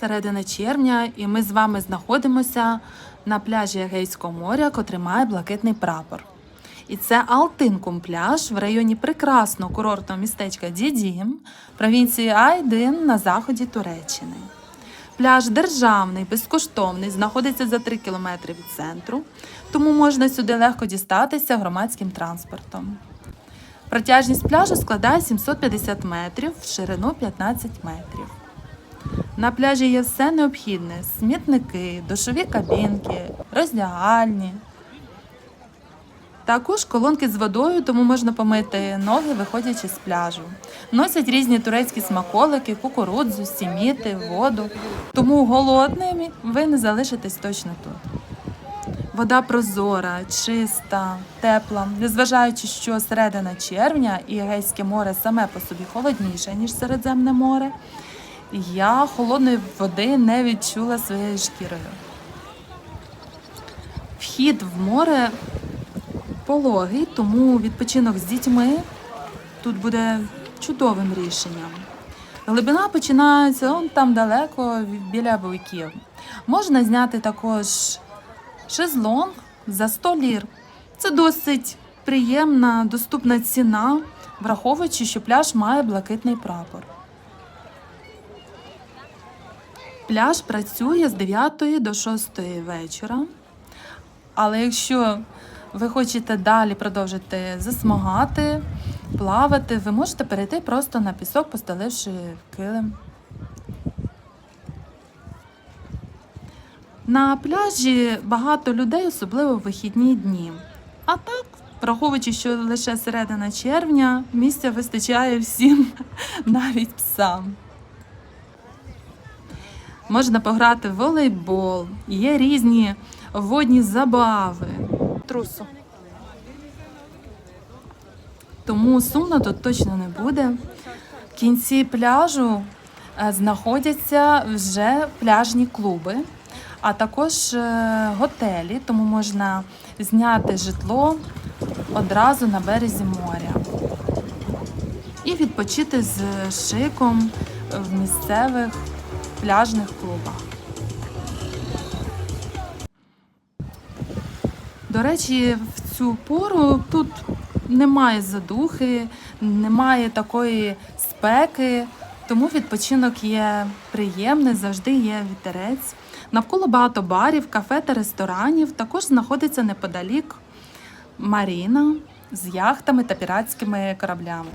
середина червня, і ми з вами знаходимося на пляжі Егейського моря, котрий має блакитний прапор. І це Алтинкум пляж в районі прекрасного курортного містечка Дідім, провінції Айдин на заході Туреччини. Пляж державний, безкоштовний, знаходиться за 3 кілометри від центру, тому можна сюди легко дістатися громадським транспортом. Протяжність пляжу складає 750 метрів, в ширину 15 метрів. На пляжі є все необхідне: смітники, душові кабінки, роздягальні. Також колонки з водою, тому можна помити ноги, виходячи з пляжу. Носять різні турецькі смаколики, кукурудзу, сіміти, воду. Тому голодними ви не залишитесь точно тут. Вода прозора, чиста, тепла, незважаючи, що середина червня і Егейське море саме по собі холодніше, ніж Середземне море, я холодної води не відчула своєю шкірою. Вхід в море пологий, тому відпочинок з дітьми тут буде чудовим рішенням. Глибина починається он там далеко біля буйків. Можна зняти також шезлонг за 100 лір. Це досить приємна, доступна ціна, враховуючи, що пляж має блакитний прапор. Пляж працює з 9 до 6 вечора. Але якщо ви хочете далі продовжити засмагати, плавати, ви можете перейти просто на пісок, постеливши килим. На пляжі багато людей, особливо в вихідні дні. А так, враховуючи, що лише середина червня, місця вистачає всім, навіть псам. Можна пограти в волейбол, є різні водні забави. Трусу. Тому сумно тут точно не буде. В кінці пляжу е, знаходяться вже пляжні клуби, а також е, готелі, тому можна зняти житло одразу на березі моря і відпочити з шиком в місцевих пляжних клубах. До речі, в цю пору тут немає задухи, немає такої спеки, тому відпочинок є приємний, завжди є вітерець. Навколо багато барів, кафе та ресторанів. Також знаходиться неподалік Маріна з яхтами та піратськими кораблями.